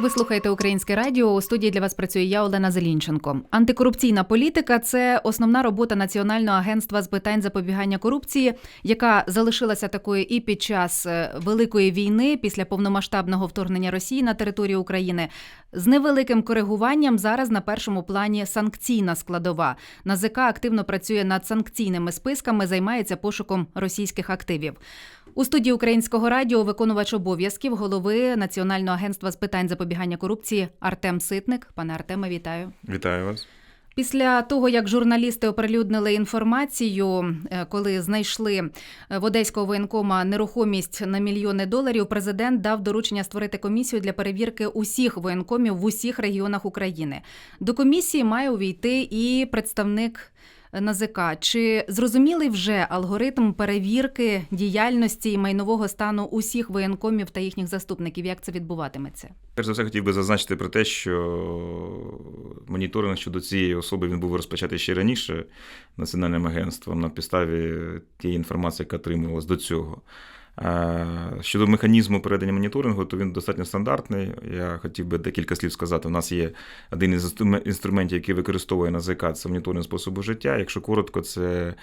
Ви слухаєте українське радіо. У студії для вас працює я, Олена Зелінченко. Антикорупційна політика це основна робота Національного агентства з питань запобігання корупції, яка залишилася такою і під час е, великої війни після повномасштабного вторгнення Росії на територію України. З невеликим коригуванням зараз на першому плані санкційна складова. НАЗК активно працює над санкційними списками, займається пошуком російських активів. У студії Українського радіо виконувач обов'язків голови Національного агентства з питань запобігання корупції Артем Ситник. Пане Артеме, вітаю. Вітаю вас. Після того, як журналісти оприлюднили інформацію, е, коли знайшли е, в одеського воєнкома нерухомість на мільйони доларів, президент дав доручення створити комісію для перевірки усіх воєнкомів в усіх регіонах України. До комісії має увійти і представник. НАЗК. Чи зрозумілий вже алгоритм перевірки діяльності і майнового стану усіх воєнкомів та їхніх заступників? Як це відбуватиметься? Перш за все, хотів би зазначити про те, що моніторинг щодо цієї особи він був розпочатий ще раніше національним агентством на підставі тієї інформації, яка отримувалась до цього. Щодо механізму передання моніторингу, то він достатньо стандартний. Я хотів би декілька слів сказати. У нас є один із інструментів, який використовує НАЗК, це моніторинг способу життя. Якщо коротко, це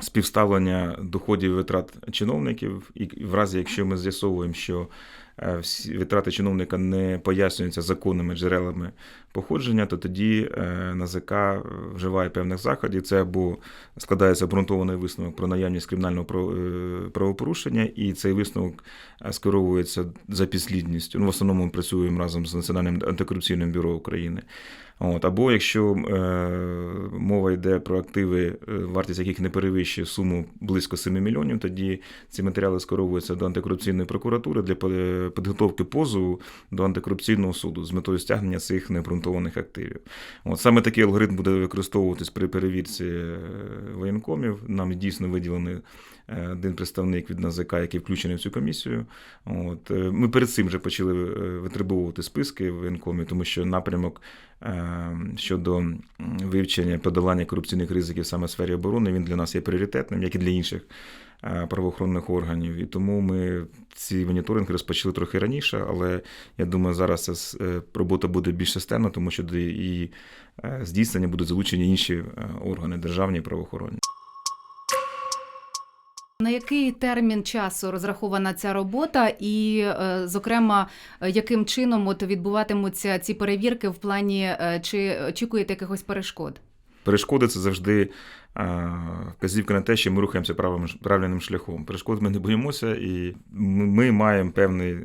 співставлення доходів і витрат чиновників, і в разі, якщо ми з'ясовуємо, що Е, витрати чиновника не пояснюються законними джерелами походження, то тоді е, НАЗК вживає певних заходів. Це або складається обґрунтований висновок про наявність кримінального е, правопорушення, і цей висновок скеровується за підслідністю. Ну, в основному ми працюємо разом з Національним антикорупційним бюро України. От, Або якщо е, мова йде про активи, вартість яких не перевищує суму близько 7 мільйонів, тоді ці матеріали скеровуються до антикорупційної прокуратури для підготовки позову до антикорупційного суду з метою стягнення цих необґрунтованих активів. От Саме такий алгоритм буде використовуватись при перевірці е, воєнкомів. Нам дійсно виділений е, один представник від НАЗК, який включений в цю комісію. От е, Ми перед цим вже почали витребовувати списки воєнкомів, тому що напрямок щодо вивчення подолання корупційних ризиків саме в сфері оборони він для нас є пріоритетним, як і для інших. Е, правоохоронних органів. І тому ми ці моніторинги розпочали трохи раніше, але я думаю, зараз ця е, робота буде більш системна, тому що до її е, здійснення будуть залучені інші органи державні і правоохоронні. На який термін часу розрахована ця робота, і, зокрема, яким чином от відбуватимуться ці перевірки в плані чи очікуєте якихось перешкод? Перешкоди це завжди вказівка на те, що ми рухаємося правильним шляхом. Перешкод ми не боїмося, і ми маємо певний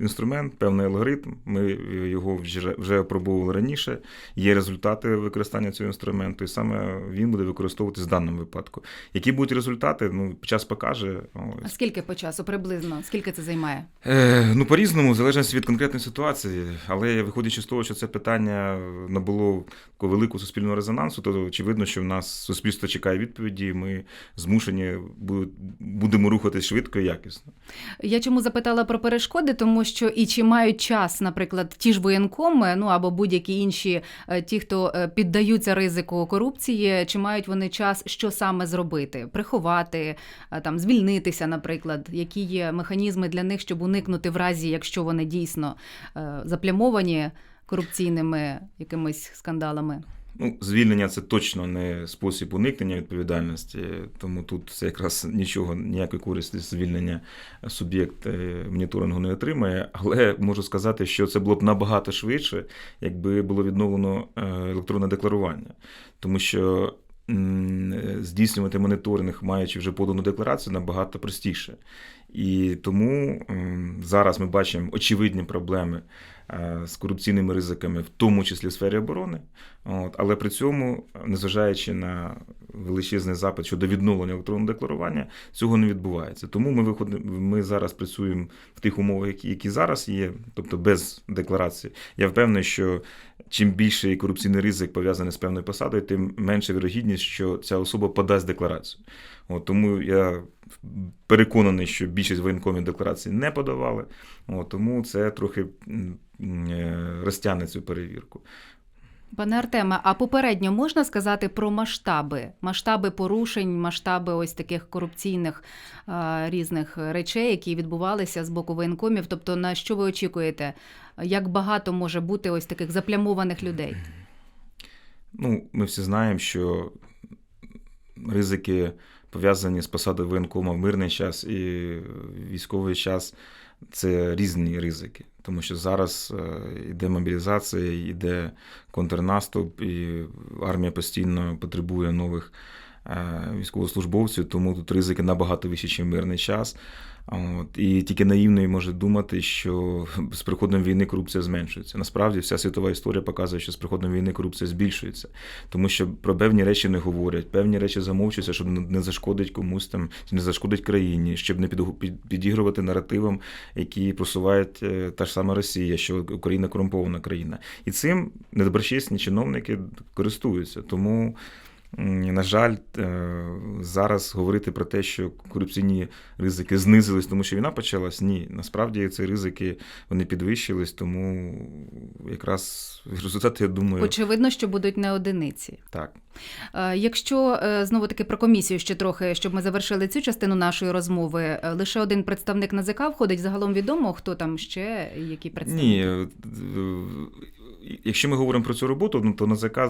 інструмент, певний алгоритм. Ми його вже вже опробували раніше. Є результати використання цього інструменту, і саме він буде використовуватись в даному випадку. Які будуть результати? Ну, час покаже. А скільки по часу приблизно? Скільки це займає? Е, Ну, по-різному, в залежності від конкретної ситуації. Але виходячи з того, що це питання набуло велику суспільного резонансу, то очевидно, що в нас суспільство чекає відповіді. Ми змушені будемо рухатись швидко і якісно. Я чому запитала про перешкоди, тому що і чи мають час, наприклад, ті ж воєнкоми, ну або будь-які інші, е, ті, хто е, піддаються ризику корупції, чи мають вони час, що саме зробити, приховати, е, там звільнитися, наприклад, які є механізми для них, щоб уникнути в разі, якщо вони дійсно заплямовані корупційними якимись скандалами. Ну, звільнення це точно не спосіб уникнення відповідальності, тому тут це якраз нічого, ніякої користі звільнення суб'єкт е, моніторингу не отримає. Але можу сказати, що це було б набагато швидше, якби було відновлено е, електронне декларування, тому що. Здійснювати моніторинг, маючи вже подану декларацію, набагато простіше. І тому зараз ми бачимо очевидні проблеми Е, з корупційними ризиками, в тому числі в сфері оборони. От, Але при цьому, незважаючи на величезний запит щодо відновлення електронного декларування, цього не відбувається. Тому ми виходимо, ми зараз працюємо в тих умовах, які, які зараз є, тобто без декларації. Я впевнений, що чим більший корупційний ризик пов'язаний з певною посадою, тим менша вірогідність, що ця особа подасть декларацію. От, Тому я переконаний, що більшість воєнкомів декларації не подавали. От, Тому це трохи е, розтягне цю перевірку. Пане Артеме, а попередньо можна сказати про масштаби, масштаби порушень, масштаби ось таких корупційних а, різних речей, які відбувалися з боку воєнкомів? Тобто, на що ви очікуєте? Як багато може бути ось таких заплямованих людей? Ну, ми всі знаємо, що ризики пов'язані з посадою воєнкома в мирний час і військовий час це різні ризики. Тому що зараз е, йде мобілізація, йде контрнаступ, і армія постійно потребує нових е, військовослужбовців, тому тут ризики набагато вищі, ніж мирний час. От. І тільки наївний може думати, що з приходом війни корупція зменшується. Насправді вся світова історія показує, що з приходом війни корупція збільшується, тому що про певні речі не говорять, певні речі замовчуються, щоб не зашкодить комусь там, не зашкодить країні, щоб не підігрувати наративам, які просувають е, та ж сама Росія, що Україна корумпована країна. І цим недоброчесні чиновники користуються. Тому. На жаль, е, зараз говорити про те, що корупційні ризики знизились, тому що війна почалась, ні. Насправді ці ризики вони підвищились, тому якраз результати, я думаю, Очевидно, що будуть не одиниці. так. Е, Якщо е, знову таки про комісію ще трохи, щоб ми завершили цю частину нашої розмови, лише один представник НАЗК входить. Загалом відомо, хто там ще, які представники? Ні, якщо ми говоримо про цю роботу, ну, то НАЗК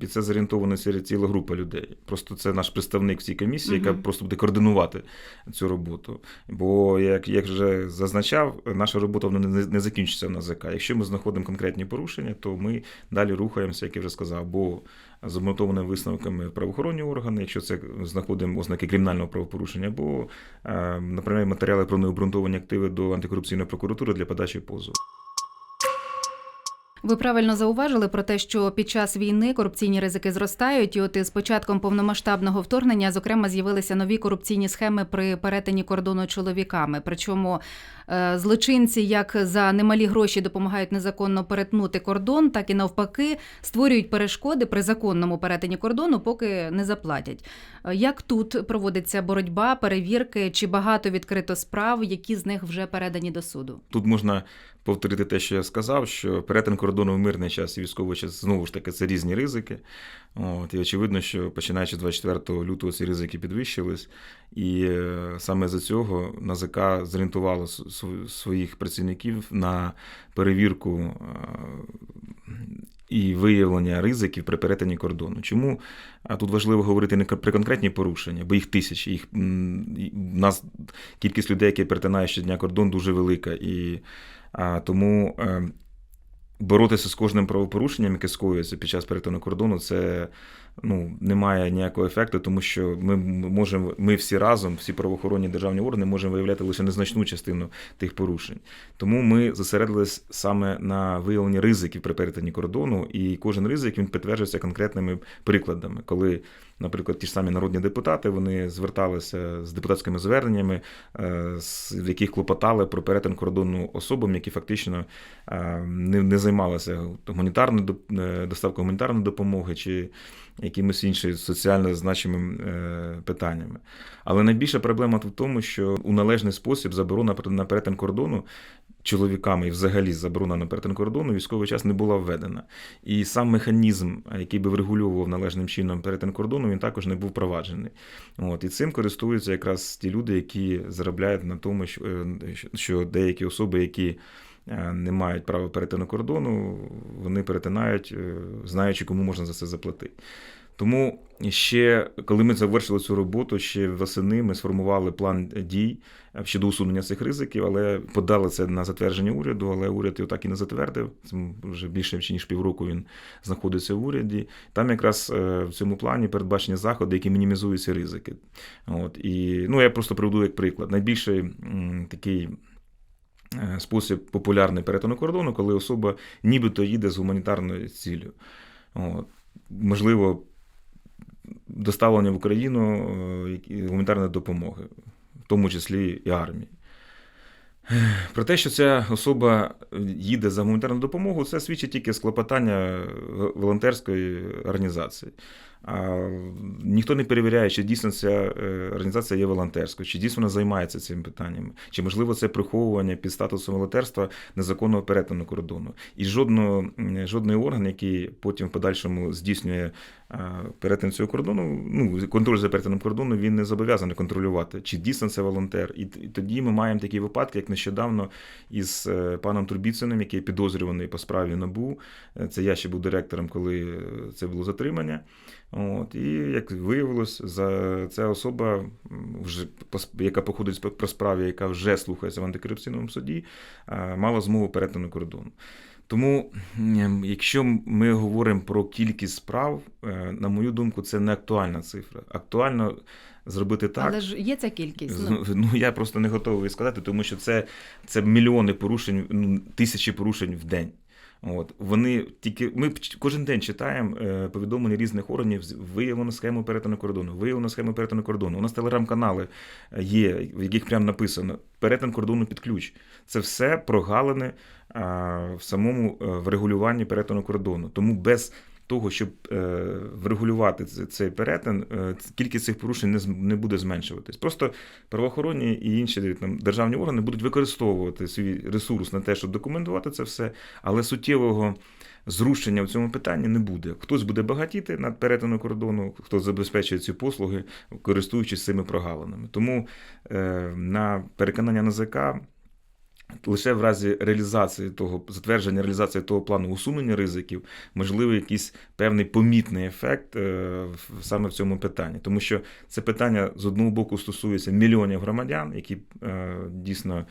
під це зорієнтована ціла ціла група людей. Просто це наш представник в цій комісії, яка просто буде координувати цю роботу. Бо, як, як вже зазначав, наша робота вона не, не закінчиться в НАЗК. Якщо ми знаходимо конкретні порушення, то ми далі рухаємося, як я вже сказав, або з обґрунтованими висновками правоохоронні органи, якщо це знаходимо ознаки кримінального правопорушення, або е, направляємо матеріали про необґрунтовані активи до антикорупційної прокуратури для подачі позову. Ви правильно зауважили про те, що під час війни корупційні ризики зростають, і от із початком повномасштабного вторгнення, зокрема, з'явилися нові корупційні схеми при перетині кордону чоловіками. Причому е, злочинці як за немалі гроші допомагають незаконно перетнути кордон, так і навпаки створюють перешкоди при законному перетині кордону, поки не заплатять. Е, Як тут проводиться боротьба, перевірки, чи багато відкрито справ, які з них вже передані до суду? Тут можна повторити те, що я сказав, що перетин кордону в мирний час і військовий час знову ж таки це різні ризики. От, і очевидно, що починаючи з 24 лютого ці ризики підвищились, і е, саме за цього НАЗК зорієнтувало своїх працівників на перевірку е, і виявлення ризиків при перетині кордону. Чому а тут важливо говорити не про конкретні порушення, бо їх тисячі. Їх нас кількість людей, які перетинають щодня кордон, дуже велика. І тому е, боротися з кожним правопорушенням, яке скоюється під час перетину кордону, це ну, не має ніякого ефекту, тому що ми можемо, ми всі разом, всі правоохоронні державні органи, можемо виявляти лише незначну частину тих порушень. Тому ми зосередились саме на виявленні ризиків при перетині кордону, і кожен ризик він підтверджується конкретними прикладами, коли. Наприклад, ті ж самі народні депутати вони зверталися з депутатськими зверненнями, е, в яких клопотали про перетин кордону особам, які фактично е, не, займалися гуманітарною е, доставкою гуманітарної допомоги чи якимось іншим соціально значимим е, питаннями. Але найбільша проблема в тому, що у належний спосіб заборона на перетин кордону чоловіками і взагалі заборона на перетин кордону військовий час не була введена. І сам механізм, який би врегульовував належним чином перетин кордону, він також не був впроваджений. От, і цим користуються якраз ті люди, які заробляють на тому, що, е, деякі особи, які не мають права перетину кордону, вони перетинають, е, знаючи, кому можна за це заплатити. Тому ще, коли ми завершили цю роботу, ще восени ми сформували план дій е, щодо усунення цих ризиків, але подали це на затвердження уряду, але уряд його так і не затвердив. Це вже більше ніж півроку він знаходиться в уряді. Там якраз е, в цьому плані передбачені заходи, які мінімізують ці ризики. От, і, ну, я просто приведу як приклад. Найбільший такий е, спосіб популярний перетину кордону, коли особа нібито їде з гуманітарною ціллю. Можливо, доставлення в Україну е, гуманітарної допомоги, в тому числі і армії. Про те, що ця особа їде за гуманітарну допомогу, це свідчить тільки з клопотання волонтерської організації. Ніхто не перевіряє, чи дійсно ця е, організація є волонтерською, чи дійсно вона займається цими питаннями, чи можливо це приховування під статусом волонтерства незаконного перетину кордону. І жодного, жодний орган, який потім в подальшому здійснює а, перетин цього кордону, ну контроль за перетином кордону, він не зобов'язаний контролювати, чи дійсно це волонтер. І, тоді ми маємо такі випадки, як нещодавно із е, паном Турбіциним, який підозрюваний по справі НАБУ. Е, Це я ще був директором, коли е, це було затримання. От, і як виявилось, за ця особа, вже яка походить по- по справі, яка вже слухається в антикорупційному суді, мала змогу перетину кордону. Тому, якщо ми говоримо про кількість справ, е, на мою думку, це не актуальна цифра. Актуально зробити так. Але ж є ця кількість. Ну, Ну, я просто не готовий сказати, тому що це, це мільйони порушень, ну, тисячі порушень в день. От вони тільки ми кожен день читаємо е, повідомлення різних органів. Виявлено схему перетину кордону. Виявлено схему перетину кордону. У нас телеграм-канали е, є, в яких прямо написано перетин кордону під ключ. Це все прогалини в самому е, врегулюванні перетину кордону. Тому без того, щоб е, врегулювати цей перетин, е, кількість цих порушень не, буде зменшуватись. Просто правоохоронні і інші там, державні органи будуть використовувати свій ресурс на те, щоб документувати це все, але суттєвого зрушення в цьому питанні не буде. Хтось буде багатіти над перетином кордону, хто забезпечує ці послуги, користуючись цими прогалинами. Тому е, на переконання НАЗК лише в разі реалізації того затвердження реалізації того плану усунення ризиків, можливо, якийсь певний помітний ефект е, саме в цьому питанні, тому що це питання з одного боку стосується мільйонів громадян, які е, дійсно.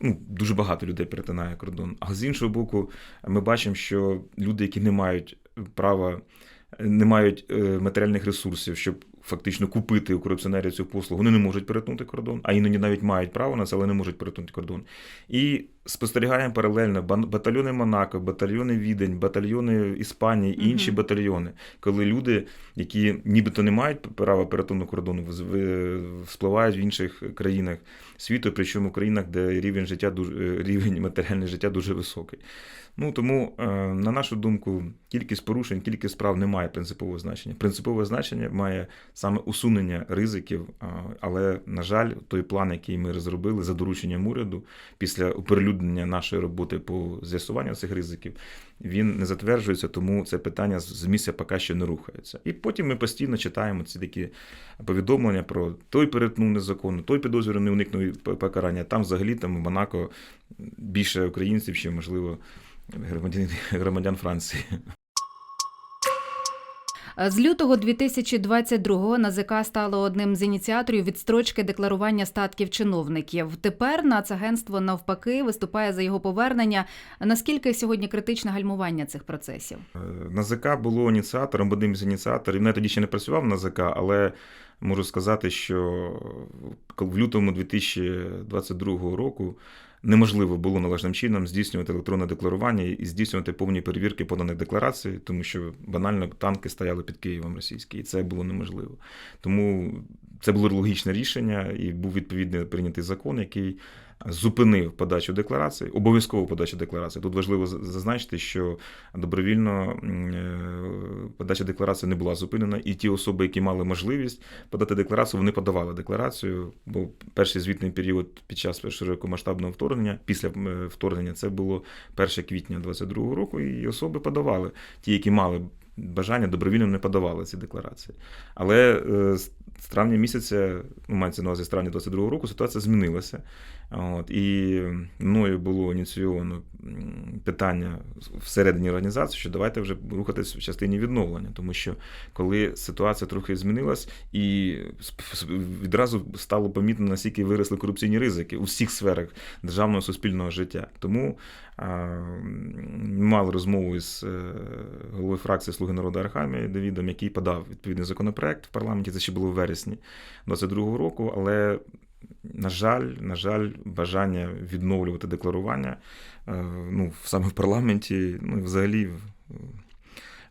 Ну, дуже багато людей перетинає кордон. А з іншого боку, ми бачимо, що люди, які не мають права, не мають е, матеріальних ресурсів, щоб фактично купити у корупціонерів цю послугу, вони не можуть перетнути кордон, а іноді навіть мають право на це, але не можуть перетнути кордон. І спостерігаємо паралельно батальйони Монако, батальйони Відень, батальйони Іспанії, Мгм. інші батальйони, коли люди, які нібито не мають права перетину кордону, вспливають в інших країнах світу, причому в країнах, де рівень життя дуже е, рівень матеріального життя дуже високий. Ну тому, е, на нашу думку, кількість порушень, кількість справ не має принципового значення. Принципове значення має саме усунення ризиків. а, Але, на жаль, той план, який ми розробили за дорученням уряду, після оприлюднення нашої роботи по з'ясуванню цих ризиків, він не затверджується, тому це питання з місця поки що не рухається. І потім ми постійно читаємо ці такі повідомлення про той перетнув незаконно, той підозрюваний уникнув покарання. Там взагалі там в Монако більше українців, чи можливо громадян, громадян Франції. З лютого 2022-го НАЗК стало одним з ініціаторів відстрочки декларування статків чиновників. Тепер Нацагентство навпаки виступає за його повернення. Наскільки сьогодні критичне гальмування цих процесів? Е, НАЗК було ініціатором, одним з ініціаторів. Я тоді ще не працював в НАЗК, але можу сказати, що в лютому 2022 року неможливо було належним чином здійснювати електронне декларування і здійснювати повні перевірки поданих декларацій, тому що банально танки стояли під Києвом російські, і це було неможливо. Тому це було логічне рішення, і був відповідний прийнятий закон, який зупинив подачу декларацій, обов'язкову подачу декларацій. Тут важливо зазначити, що добровільно е, подача декларації не була зупинена, і ті особи, які мали можливість подати декларацію, вони подавали декларацію. Бо перший звітний період під час широкомасштабного вторгнення, після е, вторгнення, це було 1 квітня 22 року, і особи подавали. Ті, які мали бажання, добровільно не подавали ці декларації. Але е, з травня місяця, ну, мається на увазі з травня 22 року, ситуація змінилася. От, і мною було ініційовано питання всередині організації, що давайте вже рухатись в частині відновлення, тому що коли ситуація трохи змінилась, і відразу стало помітно, наскільки виросли корупційні ризики у всіх сферах державного суспільного життя. Тому мали розмову із е, головою фракції Слуги народу Архамії Давідом, який подав відповідний законопроект в парламенті. Це ще було в вересні 22-го року, але на жаль, на жаль, бажання відновлювати декларування е, ну, саме в парламенті, ну і взагалі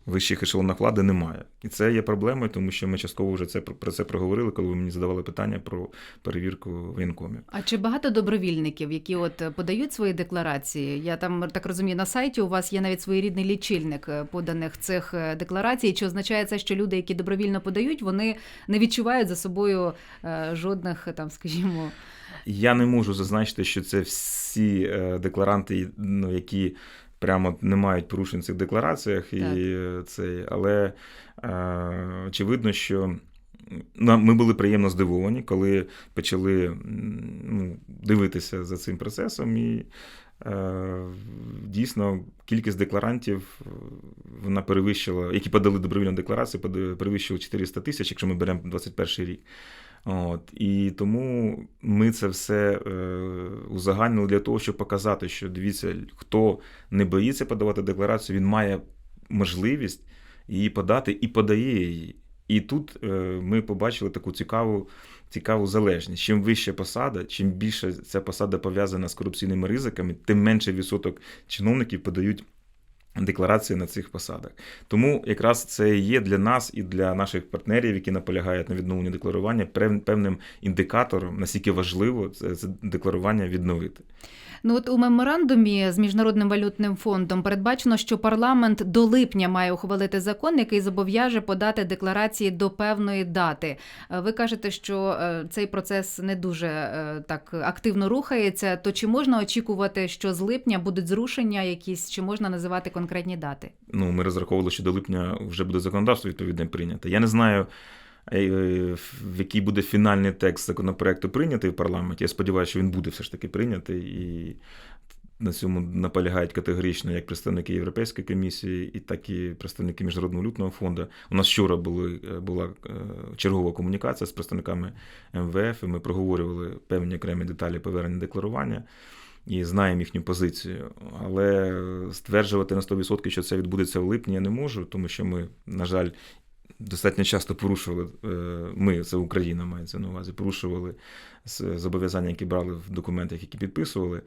вищих ешелонах влади немає. І це є проблемою, тому що ми частково вже це про це проговорили, коли ви мені задавали питання про перевірку воєнкомів. А чи багато добровільників, які от подають свої декларації? Я там так розумію, на сайті у вас є навіть своєрідний лічильник е, поданих цих е, декларацій. Чи означає це, що люди, які добровільно подають, вони не відчувають за собою е, жодних там, скажімо, Я не можу зазначити, що це всі декларанти, ну, які прямо не мають порушень в цих деклараціях, і Так. е, але е, очевидно, що ми були приємно здивовані, коли почали ну, дивитися за цим процесом. І е, дійсно кількість декларантів е, вона перевищила, які подали добровільну декларацію, перевищила 400 тисяч, якщо ми беремо 21 рік. От, і тому ми це все е, узагальнили для того, щоб показати, що дивіться, хто не боїться подавати декларацію, він має можливість її подати і подає її. І тут е, ми побачили таку цікаву, цікаву залежність. Чим вища посада, чим більше ця посада пов'язана з корупційними ризиками, тим менший відсоток чиновників подають декларації на цих посадах. Тому якраз це є для нас і для наших партнерів, які наполягають на відновленні декларування, пев- певним індикатором, наскільки важливо це декларування відновити. Ну от у меморандумі з міжнародним валютним фондом передбачено, що парламент до липня має ухвалити закон, який зобов'яже подати декларації до певної дати. Е, Ви кажете, що е, цей процес не дуже е, так активно рухається. То чи можна очікувати, що з липня будуть зрушення якісь, чи можна називати конкретні дати? Ну, ми розраховували, що до липня вже буде законодавство відповідне прийнято. Я не знаю, в який буде фінальний текст законопроекту прийнятий в парламенті. Я сподіваюся, що він буде все ж таки прийнятий і. На цьому наполягають категорично як представники Європейської комісії, і так і представники Міжнародного валютного фонду. У нас вчора були, е, була е, чергова комунікація з представниками МВФ, і ми проговорювали певні окремі деталі повернення декларування і знаємо їхню позицію. Але стверджувати на 100%, що це відбудеться в липні, я не можу, тому що ми, на жаль, достатньо часто порушували, е, ми, це Україна мається на увазі, порушували зобов'язання, які брали в документах, які підписували.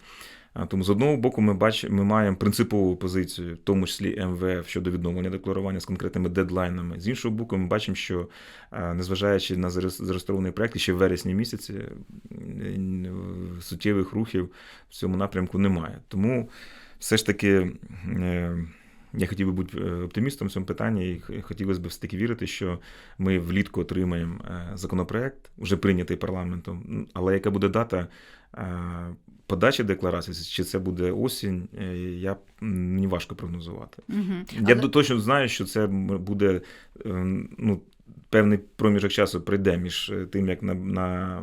Тому з одного боку ми бачимо, ми маємо принципову позицію, в тому числі МВФ щодо відновлення декларування з конкретними дедлайнами. З іншого боку, ми бачимо, що е, незважаючи на зареєстрований проект, ще в вересні місяці е, суттєвих рухів в цьому напрямку немає. Тому все ж таки. Я хотів би бути е, оптимістом в цьому питанні, і хотілося б все таки вірити, що ми влітку отримаємо е, законопроект, вже прийнятий парламентом. Але яка буде дата е, подачі декларації, чи це буде осінь, я мені важко прогнозувати. Угу. Я д- точно знаю, що це буде ну, певний проміжок часу прийде між тим, як на, на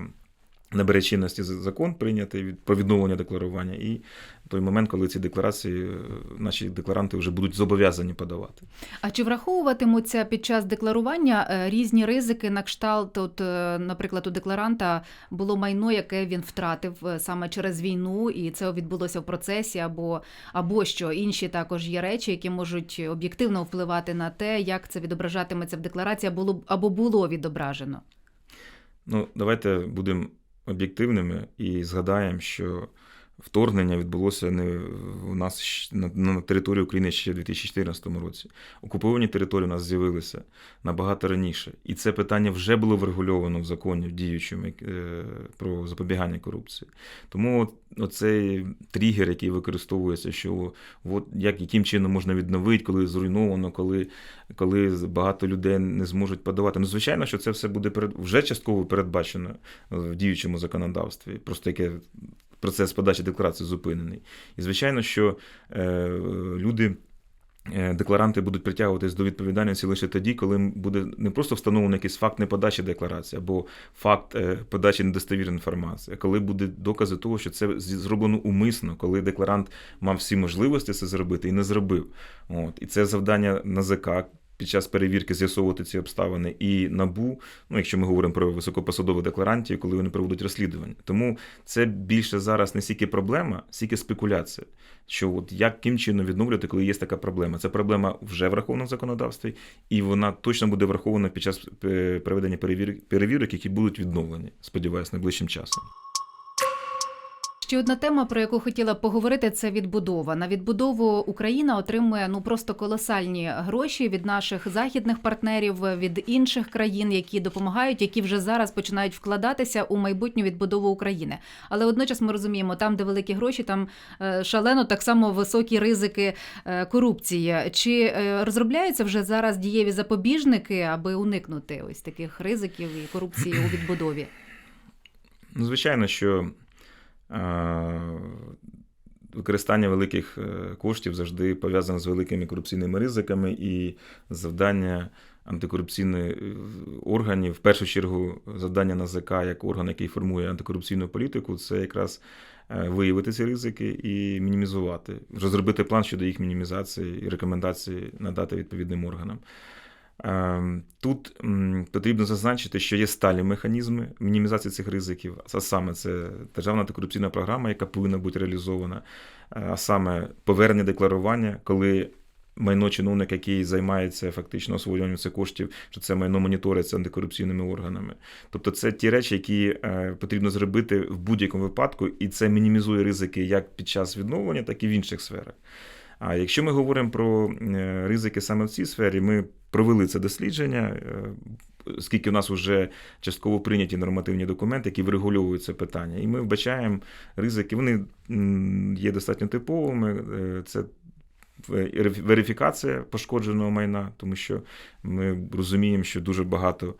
набере чинності закон прийнятий про відновлення декларування, і той момент, коли ці декларації е, наші декларанти вже будуть зобов'язані подавати. А чи враховуватимуться під час декларування е, різні ризики на кшталт? От, е, наприклад, у декларанта було майно, яке він втратив саме через війну, і це відбулося в процесі, або, або що інші також є речі, які можуть об'єктивно впливати на те, як це відображатиметься в декларації, або було, або було відображено. Ну, давайте будемо об'єктивними і згадаємо, що вторгнення відбулося не у нас на, на території України ще в 2014 році. Окуповані території у нас з'явилися набагато раніше. І це питання вже було врегульовано в законі в діючому е, про запобігання корупції. Тому оцей тригер, який використовується, що от як, яким чином можна відновити, коли зруйновано, коли, коли багато людей не зможуть подавати. Ну, звичайно, що це все буде перед, вже частково передбачено в діючому законодавстві. Просто яке процес подачі декларації зупинений. І звичайно, що е, люди. е, Декларанти будуть притягуватись до відповідальності лише тоді, коли буде не просто встановлений якийсь факт неподачі декларації або факт е, подачі недостовірної інформації, а коли буде докази того, що це зроблено умисно, коли декларант мав всі можливості це зробити і не зробив. От. І це завдання НАЗК під час перевірки з'ясовувати ці обставини і набу, ну якщо ми говоримо про високопосадових декларантів, коли вони проводять розслідування. Тому це більше зараз не стільки проблема, стільки спекуляція. Що от яким чином відновлювати, коли є така проблема? Це проблема вже врахована в законодавстві, і вона точно буде врахована під час е, проведення перевірок, перевірок, які будуть відновлені, сподіваюся, найближчим часом. Ще одна тема, про яку хотіла поговорити, це відбудова. На відбудову Україна отримує ну просто колосальні гроші від наших західних партнерів, від інших країн, які допомагають, які вже зараз починають вкладатися у майбутню відбудову України. Але водночас ми розуміємо, там, де великі гроші, там е, шалено так само високі ризики е, корупції. Чи е, розробляються вже зараз дієві запобіжники, аби уникнути ось таких ризиків і корупції у відбудові? Ну, звичайно, що використання великих е, коштів завжди пов'язане з великими корупційними ризиками, і завдання антикорупційних е, органів, в першу чергу, завдання НАЗК як орган, який формує антикорупційну політику, це якраз е, виявити ці ризики і мінімізувати, розробити план щодо їх мінімізації і рекомендації надати відповідним органам. Е, Тут потрібно зазначити, що є сталі механізми мінімізації цих ризиків, а саме це державна антикорупційна програма, яка повинна бути реалізована, е, а саме повернення декларування, коли майно чиновника, який займається фактично освоюванням цих коштів, що це майно моніториться антикорупційними органами. Тобто це ті речі, які е, потрібно зробити в будь-якому випадку, і це мінімізує ризики як під час відновлення, так і в інших сферах. А якщо ми говоримо про е, ризики саме в цій сфері, ми провели це дослідження, е, оскільки у нас вже частково прийняті нормативні документи, які врегульовують це питання. І ми вбачаємо ризики, вони є достатньо типовими. Е, Це верифікація пошкодженого майна, тому що ми розуміємо, що дуже багато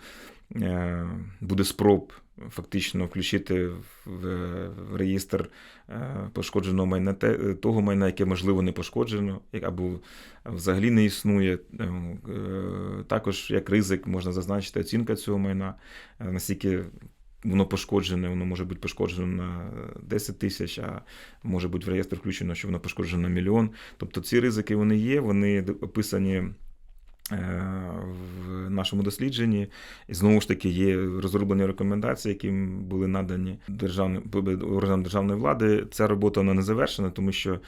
е, буде спроб фактично включити в, в реєстр пошкодженого майна того майна, яке можливо не пошкоджено, або взагалі не існує. Е, е, Також як ризик можна зазначити оцінка цього майна, е, наскільки воно пошкоджене, воно може бути пошкоджено на 10 тисяч, а може бути в реєстр включено, що воно пошкоджено на мільйон. Тобто ці ризики вони є, вони описані. Е, В нашому дослідженні і знову ж таки є розроблені рекомендації, які були надані державним органам державної влади. Ця робота вона не завершена, тому що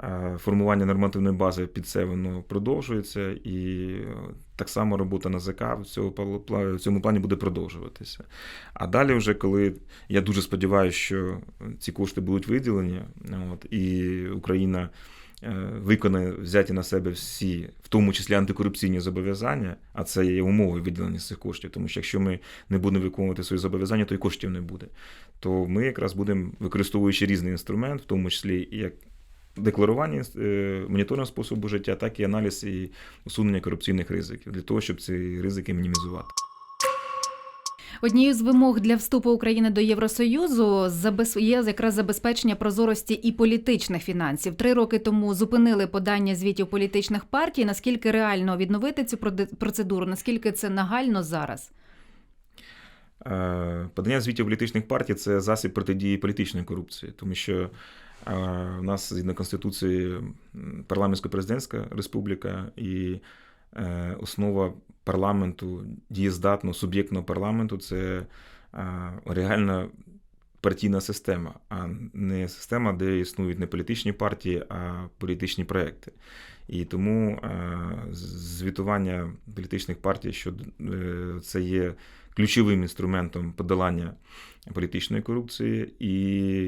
е, формування нормативної бази під це воно продовжується, і е, так само робота НАЗК в цьому в цьому плані буде продовжуватися. А далі, вже коли я дуже сподіваюся, що ці кошти будуть виділені, от, і Україна виконає взяті на себе всі, в тому числі антикорупційні зобов'язання, а це є умовою виділення цих коштів, тому що якщо ми не будемо виконувати свої зобов'язання, то і коштів не буде. То ми якраз будемо, використовуючи різний інструмент, в тому числі як декларування е, моніторинг способу життя, так і аналіз і усунення корупційних ризиків, для того, щоб ці ризики мінімізувати. Однією з вимог для вступу України до Євросоюзу є якраз забезпечення прозорості і політичних фінансів. Три роки тому зупинили подання звітів політичних партій. Наскільки реально відновити цю процедуру? Наскільки це нагально зараз? Е, Подання звітів політичних партій це засіб протидії політичної корупції, тому що е, у нас згідно Конституції парламентсько-президентська республіка і е, основа парламенту, дієздатного суб'єктного парламенту це е, реальна партійна система, а не система, де існують не політичні партії, а політичні проекти. І тому е, звітування політичних партій, що е, це є ключовим інструментом подолання політичної корупції. І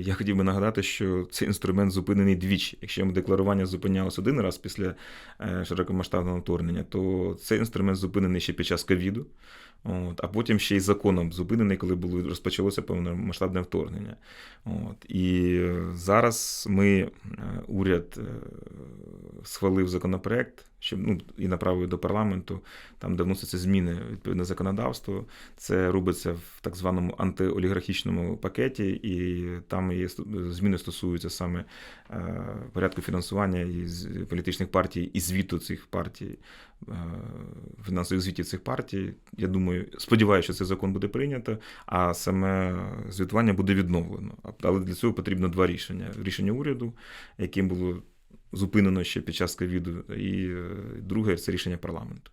я хотів би нагадати, що цей інструмент зупинений двічі. Якщо декларування зупинялось один раз після е, широкомасштабного вторгнення, то цей інструмент зупинений ще під час ковіду. От, а потім ще й законом зупинений, коли було розпочалося повномасштабне вторгнення. От, і зараз ми, е, уряд, е, схвалив законопроект, щоб ну, і направив до парламенту, там де вносяться зміни відповідне законодавство. Це робиться в так званому антиолігархічному пакеті, і там є зміни стосуються саме е, порядку фінансування і політичних партій і звіту цих партій, е, фінансових звітів цих партій. Я думаю, сподіваюся, що цей закон буде прийнято, а саме звітування буде відновлено. Але для цього потрібно два рішення: рішення уряду, яким було зупинено ще під час ковіду, і е, друге це рішення парламенту.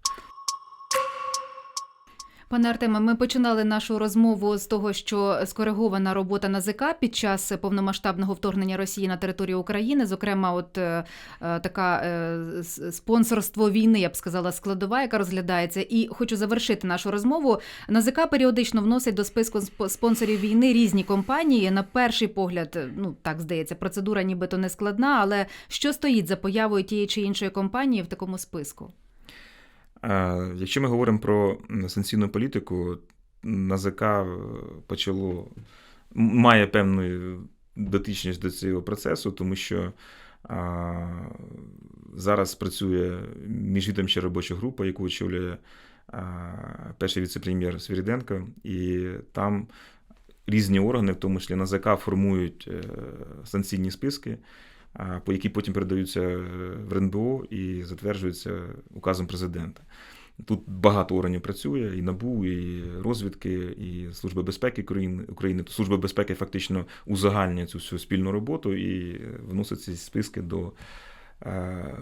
Пане Артеме, ми починали нашу розмову з того, що скоригована робота НАЗК під час повномасштабного вторгнення Росії на територію України, зокрема, от е, е, така е, спонсорство війни, я б сказала, складова, яка розглядається. І хочу завершити нашу розмову. НАЗК періодично вносить до списку сп- спонсорів війни різні компанії. На перший погляд, е, ну так здається, процедура нібито не складна, але що стоїть за появою тієї чи іншої компанії в такому списку? Е, Якщо ми говоримо про санкційну політику, НАЗК е, почало має певну дотичність до цього процесу, тому що а, зараз працює міжвідомча робоча група, яку очолює а, перший віце-прем'єр Свіріденко, і там різні органи, в тому числі НАЗК, формують е, санкційні списки, які потім передаються е, в РНБО і затверджуються указом президента. Тут багато органів працює, і НАБУ, і розвідки, і Служба безпеки України. Служба безпеки фактично узагальнює цю всю спільну роботу і вносить ці списки до е,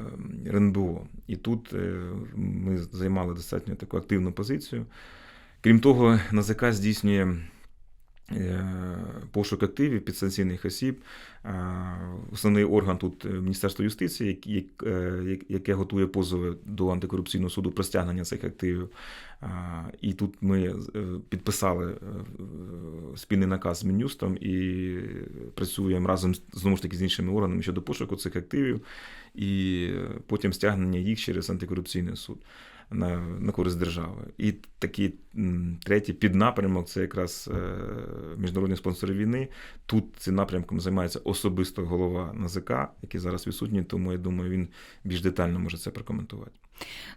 РНБО. І тут е, ми займали достатньо таку активну позицію. Крім того, НАЗК здійснює пошук активів підсанкційних осіб. Е, Основний орган тут е, Міністерство юстиції, е, як- яке готує позови до антикорупційного суду про стягнення цих активів. І тут ми е, підписали е, спільний наказ з Мінюстом і працюємо разом знову ж таки з іншими органами щодо пошуку цих активів і потім стягнення їх через антикорупційний суд на, на користь держави. І такий третій піднапрямок це якраз е, міжнародні спонсори війни. Тут цим напрямком займається особисто голова НАЗК, який зараз відсутній, тому я думаю, він більш детально може це прокоментувати.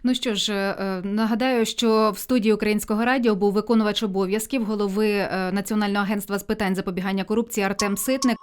Ну що ж, е, нагадаю, що в студії Українського радіо був виконувач обов'язків голови е, Національного агентства з питань запобігання корупції Артем Ситник.